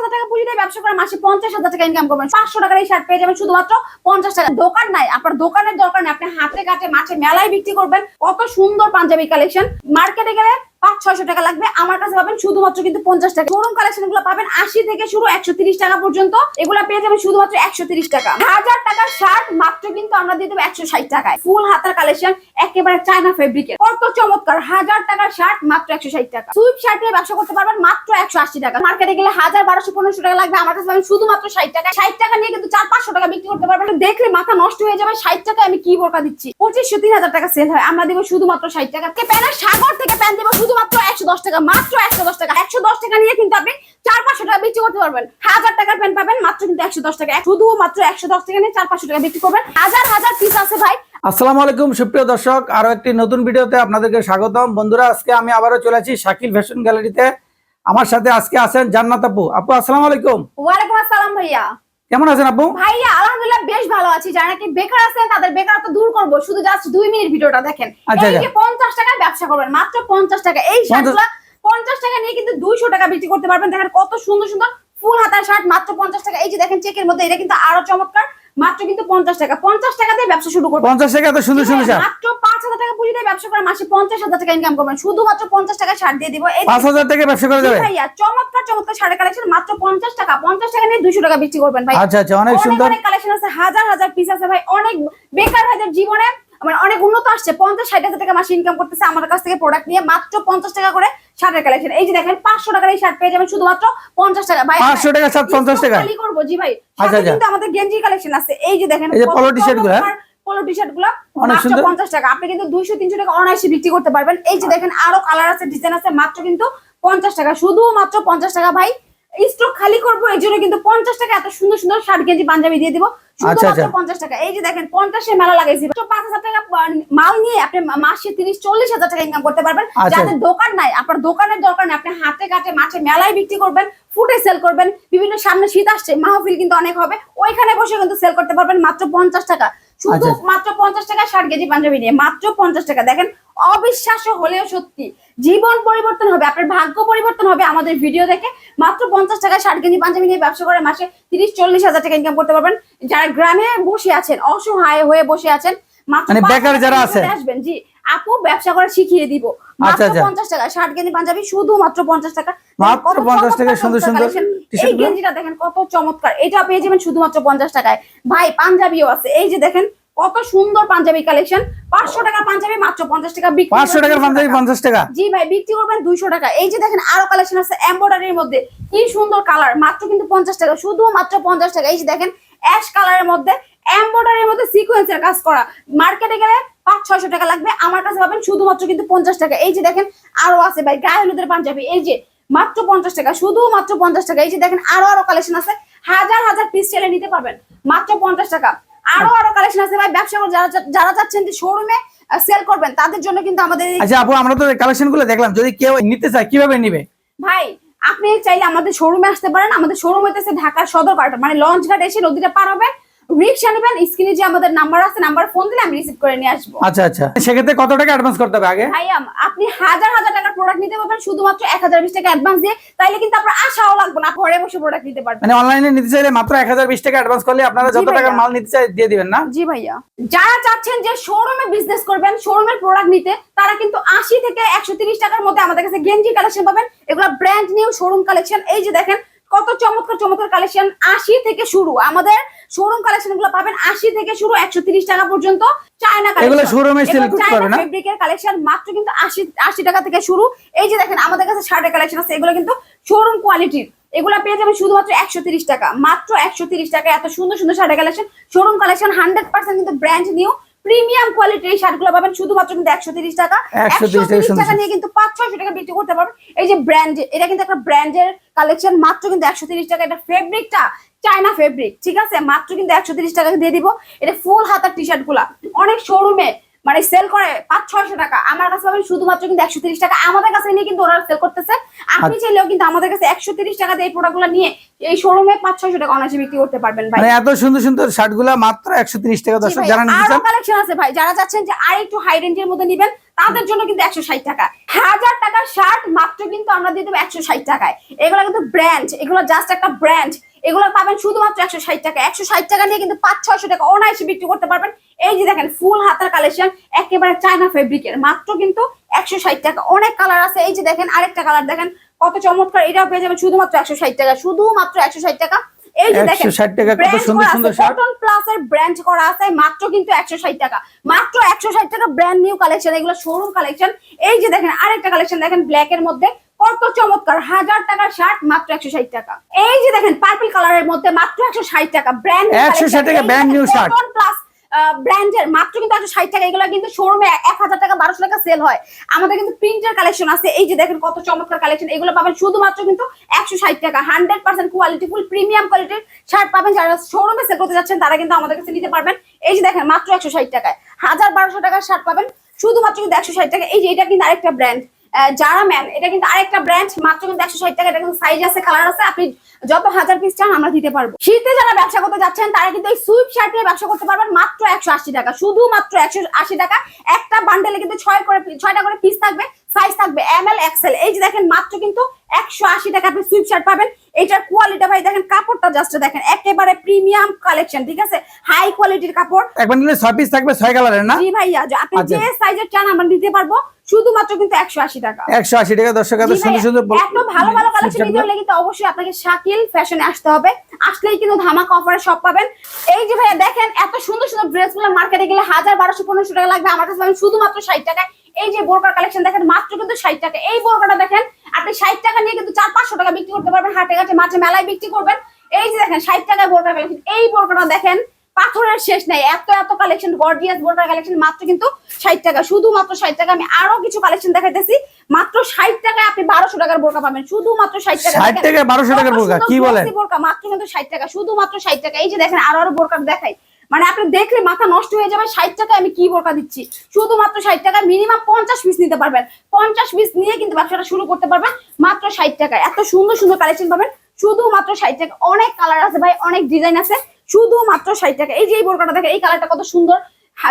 হাজার টাকা পুঁজি দিয়ে ব্যবসা করে মাসে পঞ্চাশ হাজার টাকা ইনকাম করবেন। পাঁচশো টাকার এই শার্ট পেয়ে যাবেন শুধুমাত্র পঞ্চাশ টাকা। দোকান নাই, আপনার দোকানের দরকার নেই, আপনি হাতে কাটে মাঠে মেলায় বিক্রি করবেন। কত সুন্দর পাঞ্জাবি কালেকশন মার্কেটে গেলে পাঁচ, ছয়শো টাকা লাগবে। আমার কাছে পাবেন শুধুমাত্র কিন্তু পঞ্চাশ টাকা। শোরুম কালেকশনগুলো পাবেন আশি থেকে শুরু একশো টাকা পর্যন্ত। এগুলা পেয়ে যাবেন শুধুমাত্র একশো টাকা। হাজার টাকার শার্ট মাত্র কিন্তু আমরা দিয়ে দেবো একশো ষাট টাকায়। ফুল হাতার কালেকশন একেবারে চায়না ফেব্রিকের কত চমৎকার! হাজার টাকার শার্ট মাত্র একশো ষাট টাকা। সুইপ শার্ট দিয়ে ব্যবসা করতে পারবেন মাত্র একশো আশি টাকা। মার্কেটে গেলে হাজার বারোশো, পনেরোশো টাকা লাগবে। আমার কাছে পাবেন শুধুমাত্র ষাট টাকা। ষাট টাকা নিয়ে কিন্তু চার, পাঁচশো টাকা বিক্রি করতে পারবেন। দেখলে মাথা নষ্ট হয়ে যাবে। ষাট টাকা আমি কি বোরকা দিচ্ছি। পঁচিশশো তিন হাজার টাকা সেল হয়। আমরা দিব শুধুমাত্র ষাট টাকা। প্যানের সাগর থেকে প্যান দিব শুধুমাত্র একশো দশ টাকা মাত্র একশো দশ টাকা। একশো দশ টাকা নিয়ে কিন্তু আপনি চার পাঁচশো টাকা বিক্রি করতে পারবেন। হাজার টাকার প্যান পাবেন মাত্র কিন্তু একশো দশ টাকা। শুধুমাত্র একশো দশ টাকা নিয়ে চার পাঁচশো টাকা বিক্রি করবেন। হাজার হাজার পিস আছে ভাই। আসসালামু আলাইকুম সুপ্রিয় দর্শক। আরও একটি নতুন ভিডিওতে আপনাদেরকে স্বাগতম। বন্ধুরা আজকে আমি আবারও চলে আছি শাকিল ফ্যাশন গ্যালারিতে। আমার সাথে আজকে আছেন জান্নাত আপু। আপু আসসালামু আলাইকুম। ওয়ালাইকুম আসসালাম ভাইয়া। কেমন আছেন আপু ভাইয়া আলহামদুলিল্লাহ বেশ ভালো আছি। যারা নাকি বেকার আছেন তাদের বেকারত্ব দূর করব। শুধু জাস্ট 2 মিনিট ভিডিওটা দেখেন। এই। যে 50 টাকা ব্যবসা করবেন মাত্র পঞ্চাশ টাকা। এই শার্টগুলো 50 টাকা নিয়ে কিন্তু দুইশো টাকা বিক্রি করতে পারবেন। দেখেন কত সুন্দর সুন্দর ফুল হাতার শার্ট মাত্র পঞ্চাশ টাকা। এই যে দেখেন চেকের মধ্যে এটা কিন্তু আরও চমৎকার। মাত্র কিন্তু পঞ্চাশ টাকা। পঞ্চাশ টাকা দিয়ে ব্যবসা শুরু করবেন। পঞ্চাশ টাকা সুন্দর সুন্দর মাত্র পাঁচ হাজার টাকা পুঁজি দিয়ে ব্যবসা করে মাসে পঞ্চাশ হাজার টাকা ইনকাম করবেন। শুধুমাত্র পঞ্চাশ টাকা শার্ট দিয়ে দিব। পাঁচ হাজার টাকা ব্যবসা করে ভাইয়া চমৎকার চমৎকার শাড়ি কালেকশন মাত্র পঞ্চাশ টাকা। পঞ্চাশ টাকা নিয়ে দুইশো টাকা বিক্রি করবেন ভাই। আচ্ছা আচ্ছা অনেক সুন্দর। অনেক কালেকশন আছে হাজার হাজার পিস আছে ভাই। অনেক বেকার ভাইদের জীবনে মানে অনেক উন্নত আসছে। পঞ্চাশ ষাট হাজার টাকা মাসে ইনকাম করতেছে। আমার কাছ থেকে প্রোডাক্ট নিয়ে মাত্র পঞ্চাশ টাকা করে শার্টের কালেকশন এই যে দেখেন পাঁচশো টাকার এই শার্ট পেয়ে যাবেন শুধুমাত্র পঞ্চাশ টাকা ভাই 500 টাকা শার্ট 50 টাকা? খালি করব জি ভাই আচ্ছা, আচ্ছা। কিন্তু আমাদের গেঞ্জি কালেকশন আছে এই যে দেখেন এই যে কত polo t-shirt গুলো? পলো টি শার্টগুলো। পঞ্চাশ টাকা আপনি কিন্তু দুইশো তিনশো টাকা অনায়াসে বিক্রি করতে পারবেন এই যে দেখেন আরও কালার আছে ডিজাইন আছে মাত্র কিন্তু পঞ্চাশ টাকা শুধুমাত্র পঞ্চাশ টাকা ভাই স্টক খালি করব এই জন্য কিন্তু পঞ্চাশ টাকা এত সুন্দর সুন্দর শার্ট গেঞ্জি পাঞ্জাবি দিয়ে দিব আচ্ছা, আচ্ছা। পঞ্চাশ টাকা এই যে দেখেন পঞ্চাশের মেলা লাগাইছি পাঁচ হাজার টাকা মাল নিয়ে আপনি মাসে তিরিশ চল্লিশ হাজার টাকা ইনকাম করতে পারবেন আচ্ছা। যাদের দোকান নাই আপনার দোকানের দরকার নেই আপনি হাতে কাটে মাঠে মেলায় বিক্রি করবেন ফুটে সেল করবেন বিভিন্ন সামনে শীত আসছে মাহফিল কিন্তু অনেক হবে ওইখানে বসে কিন্তু সেল করতে পারবেন মাত্র পঞ্চাশ টাকা শুধু। মাত্র পঞ্চাশ টাকা ষাট কেজি পাঞ্জাবি নিয়ে মাত্র পঞ্চাশ টাকা দেখেন অবিশ্বাস্য হলেও সত্যি। জীবন পরিবর্তন হবে আপনার ভাগ্য পরিবর্তন হবে আমাদের ভিডিও দেখে। মাত্র পঞ্চাশ টাকা ষাট কেজি পাঞ্জাবি নিয়ে ব্যবসা করে মাসে তিরিশ চল্লিশ হাজার টাকা ইনকাম করতে পারবেন। যারা গ্রামে বসে আছেন অসহায় হয়ে বসে আছেন মানে বেকার যারা আছে। আসবেন। জি আপু ব্যবসা করে শিখিয়ে দিব। আচ্ছা, মাত্র আচ্ছা। পঞ্চাশ টাকা ষাট কেজি পাঞ্জাবি শুধু মাত্র পঞ্চাশ টাকা। মাত্র 50 টাকায় সুন্দর সুন্দর এই গেঞ্জিটা দেখেন কত চমৎকার। এটা পেয়ে যাবেন শুধুমাত্র পঞ্চাশ টাকায়। ভাই পাঞ্জাবিও আছে। এই যে দেখেন কত সুন্দর পাঞ্জাবি কালেকশন পাঁচশো টাকা পাঞ্জাবি মাত্র পঞ্চাশ টাকা বিক্রি পাঁচশো টাকার পাঞ্জাবি পঞ্চাশ টাকা। জি ভাই বিক্রি করবেন দুইশো টাকা। এই যে দেখেন আরও কালেকশন আছে এমব্রয়ডারির মধ্যে। কি সুন্দর কালার মাত্র কিন্তু পঞ্চাশ টাকা শুধু মাত্র পঞ্চাশ টাকা। এই যে দেখেন অ্যাশ কালারের মধ্যে এমব্রয়ডারির মধ্যে সিকোয়েন্সের কাজ করা। মার্কেটে গেলে পাঁচ ছয়শো টাকা লাগবে। আমার কাছে পাবেন শুধুমাত্র কিন্তু পঞ্চাশ টাকা। এই যে দেখেন আরও আছে ভাই গায়ে হলুদের পাঞ্জাবি। এই যে মাত্র পঞ্চাশ টাকা শুধু মাত্র পঞ্চাশ টাকা। এই যে দেখেন আরও আরও কালেকশন আছে। হাজার হাজার পিস চেলে নিতে পারবেন। মাত্র পঞ্চাশ টাকা। আরও আরও কালেকশন আছে ভাই। ব্যবসা করে যারা যারা চাচ্ছেন যে শোরুমে সেল করবেন তাদের জন্য কিন্তু আমাদের আচ্ছা আপু আমরা তো কালেকশনগুলো দেখলাম। যদি কেউ নিতে চায় কীভাবে নিবে? ভাই আপনি চাইলে আমাদের শোরুমে আসতে পারেন। আমাদের শোরুম হইতেছে ঢাকার সদর মানে লঞ্চ ঘাট এসে নদীটা পার হবেন। রিক্সা নেবেন স্ক্রিনে যে আমাদের নাম্বার আছে নাম্বার ফোন দিলে আমি রিসিভ করে নিয়ে আসব। আচ্ছা আচ্ছা। সেক্ষেত্রে কত টাকা অ্যাডভান্স করতে হবে আগে? ভাইয়া আপনি হাজার হাজার টাকার প্রোডাক্ট নিতে পারবেন শুধুমাত্র এক হাজার বিশ টাকা অ্যাডভান্স দিয়ে। তাইলে কিন্তু আপনার আশাও লাগবে না ঘরে বসে প্রোডাক্ট নিতে পারবেন। মানে অনলাইনে নিতে চাইলে মাত্র এক হাজার বিশ টাকা অ্যাডভান্স করলে আপনারা যত টাকার মাল নিতে চাই দিয়ে দিবেন না? জি ভাইয়া। যারা চাচ্ছেন যে শোরুমে বিজনেস করবেন শোরুমের প্রোডাক্ট নিতে তারা কিন্তু আশি থেকে একশো তিরিশ টাকার মধ্যে আমাদের কাছে গেঞ্জি কালেকশন পাবেন। এগুলো ব্র্যান্ড নিউ শোরুম কালেকশন এই যে দেখেন কত চমৎকার চমৎকার কালেকশন আশি থেকে শুরু। আমাদের শোরুম কালেকশনগুলো পাবেন আশি থেকে শুরু একশো টাকা পর্যন্ত চায়না এগুলো showroom এ sell করতে পারবে না? ফেব্রিকের কালেকশন মাত্র কিন্তু আশি আশি টাকা থেকে শুরু। এই যে দেখেন আমাদের কাছে শার্টের কালেকশন আছে এগুলো কিন্তু শোরুম কোয়ালিটির এগুলো পেয়ে যাবেন শুধুমাত্র একশো তিরিশ টাকা। মাত্র একশো তিরিশ টাকা এত সুন্দর সুন্দর শার্টের collection showroom collection hundred percent কিন্তু ব্র্যান্ড নিউ প্রিমিয়াম কোয়ালিটির এই শার্টগুলো পাবেন শুধুমাত্র কিন্তু একশো তিরিশ টাকা। একশো টাকা তিরিশ টাকা নিয়ে কিন্তু পাঁচ ছয়শো টাকা বিক্রি করতে পারবেন। এই যে ব্র্যান্ড এটা কিন্তু একটা ব্র্যান্ডের কালেকশন মাত্র কিন্তু একশো তিরিশ টাকা। এটা ফেব্রিকটা চায়না ফেব্রিক ঠিক আছে? মাত্র কিন্তু একশো তিরিশ টাকা দিয়ে দিব। এটা ফুল হাতার টি শার্টগুলা। অনেক শোরুমে মানে সেল করে পাঁচ ছয়শো টাকা। আমার কাছে পাবেন শুধুমাত্র কিন্তু একশো তিরিশ টাকা। আমাদের কাছে নিয়ে কিন্তু ওরা সেল করতেছে। আপনি আচ্ছা। চাইলেও কিন্তু আমাদের কাছে একশো তিরিশ টাকা দিয়ে এই প্রোডাক্টগুলো নিয়ে এই শোরুমে পাঁচ ছয়শো টাকা অনায়াসে বিক্রি করতে পারবেন ভাই। মানে এত সুন্দর সুন্দর শার্টগুলা মাত্র একশো তিরিশ টাকা দর্শক যারা আরও কালেকশন আছে ভাই। যারা চাচ্ছেন যে আর একটু হাই রেঞ্জের মধ্যে নিবেন তাদের জন্য কিন্তু একশো ষাট টাকা। হাজার টাকার শার্ট মাত্র কিন্তু আমরা দিয়ে দেবো একশো ষাট টাকায়। এগুলো কিন্তু ব্র্যান্ড এগুলো জাস্ট একটা ব্র্যান্ড এগুলো পাবেন শুধুমাত্র একশো ষাট টাকা। একশো ষাট টাকা নিয়ে কিন্তু পাঁচ ছয়শো টাকা অনায়াসে বিক্রি করতে পারবেন। এই যে দেখেন ফুল হাতার কালেকশন একেবারে চায়না ফেব্রিকের মাত্র কিন্তু একশো ষাট টাকা। অনেক কালার আছে। এই যে দেখেন আরেকটা কালার দেখেন কত চমৎকার। এটাও পেয়ে যাবেন শুধুমাত্র একশো ষাট টাকা। শুধুমাত্র একশো ষাট টাকা। এই যে দেখেন 160 টাকা কত brand সুন্দর করা সুন্দর আছে, শার্ট। কটন প্লাস এর ব্র্যান্ড করা আছে। মাত্র কিন্তু একশো ষাট টাকা। মাত্র একশো ষাট টাকা ব্র্যান্ড নিউ কালেকশন এগুলো শোরুম কালেকশন এই যে দেখেন আরেকটা কালেকশন দেখেন ব্ল্যাক এর মধ্যে। কত চমৎকার হাজার টাকার শার্ট মাত্র একশো ষাট টাকা। এই যে দেখেন পার্পল কালারের মধ্যে মাত্র একশো ষাট টাকা ব্র্যান্ড 160 টাকা brand new shirt। প্লাস ব্র্যান্ডের মাত্র কিন্তু একশো ষাট টাকা এগুলো কিন্তু শোরুমে এক হাজার টাকা বারোশো টাকা সেল হয়। আমাদের কিন্তু প্রিন্টের কালেকশন আছে। এই যে দেখেন কত চমৎকার কালেকশন এগুলো পাবেন শুধুমাত্র কিন্তু একশো ষাট টাকা। Hundred percent quality full premium কোয়ালিটির শার্ট পাবেন। যারা শোরুমে সেল করতে যাচ্ছেন তারা কিন্তু আমাদের কাছে নিতে পারবেন। এই যে দেখেন মাত্র একশো ষাট টাকায়। হাজার বারোশো টাকার শার্ট পাবেন। শুধুমাত্র কিন্তু একশো ষাট টাকা। এই যে এটা কিন্তু আরেকটা ব্র্যান্ড যারা ম্যাম এটা কিন্তু আরেকটা ব্র্যান্ড মাত্র কিন্তু একশো ষাট টাকা, এটা কিন্তু সাইজ আছে কালার আছে, আপনি যত হাজার পিস চান আমরা দিতে পারব। শীতে যারা ব্যবসা করতে যাচ্ছেন, তারা কিন্তু এই শার্ট নিয়ে ব্যবসা করতে পারবেন মাত্র একশো আশি টাকা। শুধুমাত্র একশো আশি টাকা, একটা বান্ডেলে কিন্তু ছয় করে, ছয়টা করে পিস থাকবে। সাইজ থাকবে এম এল এক্সেল এই যে দেখেন মাত্র কিন্তু একশো আশি টাকা আপনি সুইপ শার্ট পাবেন। এইটার কোয়ালিটি ভাই দেখেন কাপড়টা জাস্ট দেখেন একেবারে প্রিমিয়াম কালেকশন ঠিক আছে? হাই কোয়ালিটির কাপড়। একবার নিলে ছয় পিস থাকবে ছয় কালারের না? জি ভাইয়া আপনি আচ্ছা। যে সাইজের চান আমরা দিতে পারব শুধুমাত্র কিন্তু একশো আশি টাকা। একশো আশি টাকা দর্শক এত সুন্দর সুন্দর এত ভালো ভালো কালেকশন। নিতে হলে কিন্তু অবশ্যই আপনাকে শাকিল ফ্যাশনে আসতে হবে। আসলেই কিন্তু ধামাকা অফারে সব পাবেন। এই যে ভাইয়া দেখেন এত সুন্দর সুন্দর ড্রেসগুলো মার্কেটে গেলে হাজার বারোশো পনেরোশো টাকা লাগবে। আমার কাছে শুধুমাত্র ষাট টাকায় এই যে বোরকার কালেকশন দেখেন মাত্র কিন্তু ষাট টাকা। এই বোরকাটা দেখেন আপনি ষাট টাকা নিয়ে কিন্তু চার পাঁচশো টাকা বিক্রি করতে পারবেন হাটে ঘাটে মাঠে মেলায় বিক্রি করবেন। এই যে দেখেন ষাট টাকায় বোরকার কালেকশন এই বোরকাটা দেখেন পাথরের শেষ নাই এত এত কালেকশন গর্জিয়াস বোরকার কালেকশন মাত্র কিন্তু ষাট টাকা। শুধুমাত্র ষাট টাকা আমি আরও কিছু কালেকশন দেখাইতেছি। মাত্র ষাট টাকায় আপনি বারোশো টাকার বোরকা পাবেন। শুধুমাত্র ষাট টাকা 60 দেখেন। টাকায় 1200 টাকার বোরকা, কি বলেন? বোরকা মাত্র কিন্তু ষাট টাকা শুধুমাত্র ষাট টাকা। এই যে দেখেন আরও আরও বোরকা দেখাই। মানে আপনি দেখলে মাথা নষ্ট হয়ে যাবে, ষাট টাকায় আমি কি বোরকা দিচ্ছি? শুধুমাত্র ষাট টাকা মিনিমাম পঞ্চাশ পিস নিতে পারবেন। পঞ্চাশ পিস নিয়ে কিন্তু ব্যবসাটা শুরু করতে পারবেন, মাত্র ষাট টাকায়। এত সুন্দর সুন্দর কালেকশন পাবেন, শুধুমাত্র ষাট টাকা। অনেক কালার আছে ভাই, অনেক ডিজাইন আছে, শুধুমাত্র ষাট টাকা। এই যে এই বোরকাটা দেখেন, এই কালারটা কত সুন্দর।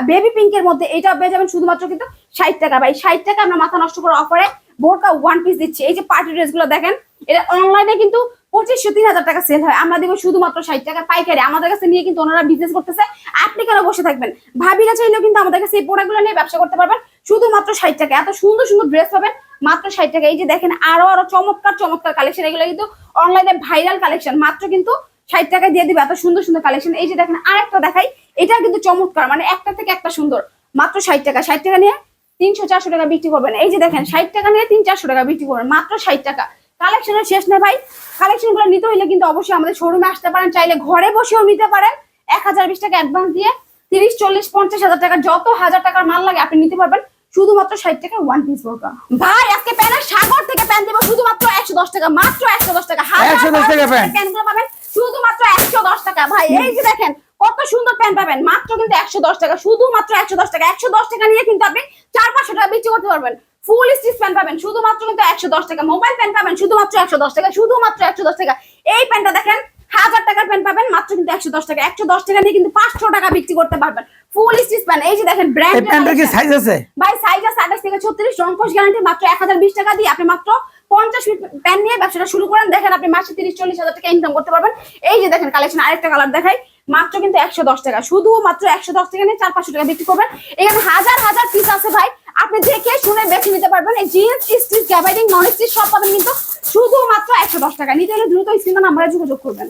বেবি পিঙ্কের মধ্যে এইটা পেয়ে যাবেন শুধুমাত্র কিন্তু ষাট টাকা। ভাই, ষাট টাকা আমরা মাথা নষ্ট করে অফারে বোরকা ওয়ান পিস দিচ্ছে। এই যে পার্টি ড্রেসগুলো দেখেন, এটা অনলাইনে কিন্তু পঁচিশশো তিন হাজার টাকা সেল হয়। আমরা দিব শুধুমাত্র ষাট টাকা পাইকারি। আমাদের কাছে নিয়ে কিন্তু ওনারা বিজনেস করতেছে। আপনি কেন বসে থাকবেন? ভাবিরা চাইলেও কিন্তু আমাদের কাছে এই প্রোডাক্টগুলো নিয়ে ব্যবসা করতে পারবেন। শুধুমাত্র ষাট টাকা। এত সুন্দর সুন্দর ড্রেস পাবেন, মাত্র ষাট টাকা। এই যে দেখেন, আরও আরও চমৎকার চমৎকার কালেকশন এগুলো কিন্তু অনলাইনে ভাইরাল কালেকশন মাত্র কিন্তু ষাট টাকা দিয়ে দিবে এত সুন্দর সুন্দর কালেকশন এই যে দেখেন, আরেকটা দেখাই। এটা কিন্তু চমৎকার। মানে একটা থেকে একটা সুন্দর। মাত্র ষাট টাকা। ষাট টাকা নিয়ে তিনশো চারশো টাকা বিক্রি করবেন। এই যে দেখেন ষাট টাকা নিয়ে তিন চারশো টাকা বিক্রি করবেন মাত্র ষাট টাকা। কালেকশনের শেষ না ভাই। কালেকশনগুলো নিতে হইলে কিন্তু অবশ্যই আমাদের শোরুমে আসতে পারেন চাইলে ঘরে বসেও নিতে পারেন। এক হাজার বিশ টাকা অ্যাডভান্স দিয়ে তিরিশ চল্লিশ পঞ্চাশ হাজার টাকা যত হাজার টাকার মাল লাগে আপনি নিতে পারবেন। শুধুমাত্র ষাট টাকা ওয়ান পিস বোরকা ভাই আজকে প্যানের সাগর থেকে প্যান দিব শুধুমাত্র একশো দশ টাকা মাত্র একশো দশ টাকা। হাজার 110 টাকা প্যান্ট। প্যান্টগুলো পাবেন শুধুমাত্র একশো দশ টাকা। ভাই এই যে দেখেন কত সুন্দর প্যান্ট পাবেন? মাত্র কিন্তু একশো দশ টাকা শুধুমাত্র একশো দশ টাকা। একশো দশ টাকা নিয়ে কিন্তু আপনি চার পাঁচশো টাকা বিক্রি করতে পারবেন। ফুল স্টিচ প্যান্ট পাবেন শুধুমাত্র কিন্তু একশো দশ টাকা। মোবাইল প্যান্ট পাবেন শুধুমাত্র একশো দশ টাকা শুধুমাত্র একশো দশ টাকা। এই প্যান্টটা দেখেন হাজার টাকার প্যান্ট পাবেন মাত্র কিন্তু একশো দশ টাকা। একশো দশ টাকা নিয়ে কিন্তু পাঁচশো টাকা বিক্রি করতে পারবেন। ফুল স্টিচ প্যান্ট এই যে দেখেন ব্র্যান্ড প্যান্টের কি সাইজ আছে? ভাই সাইজ আছে আঠাশ থেকে ছত্রিশ রংকশ গ্যারান্টি মাত্র এক হাজার বিশ টাকা দিয়ে আপনি মাত্র পঞ্চাশ ফিট প্যান নিয়ে ব্যবসাটা শুরু করেন। দেখেন আপনি মাসে তিরিশ চল্লিশ হাজার টাকা ইনকাম করতে পারবেন। এই যে দেখেন কালেকশন আরেকটা কালার দেখাই। মাত্র কিন্তু একশো দশ টাকা। শুধু মাত্র একশো দশ টাকা নিয়ে চার পাঁচশো টাকা বিক্রি করবেন। এখানে হাজার হাজার পিস আছে ভাই। আপনি দেখে শুনে বেছে নিতে পারবেন। এই জিন্স স্টিচ গ্যাবাইডিং নন স্টিচ সব পাবেন কিন্তু শুধুমাত্র একশো দশ টাকা। নিতে হলে দ্রুত স্ক্রিন নাম্বারে যোগাযোগ করবেন।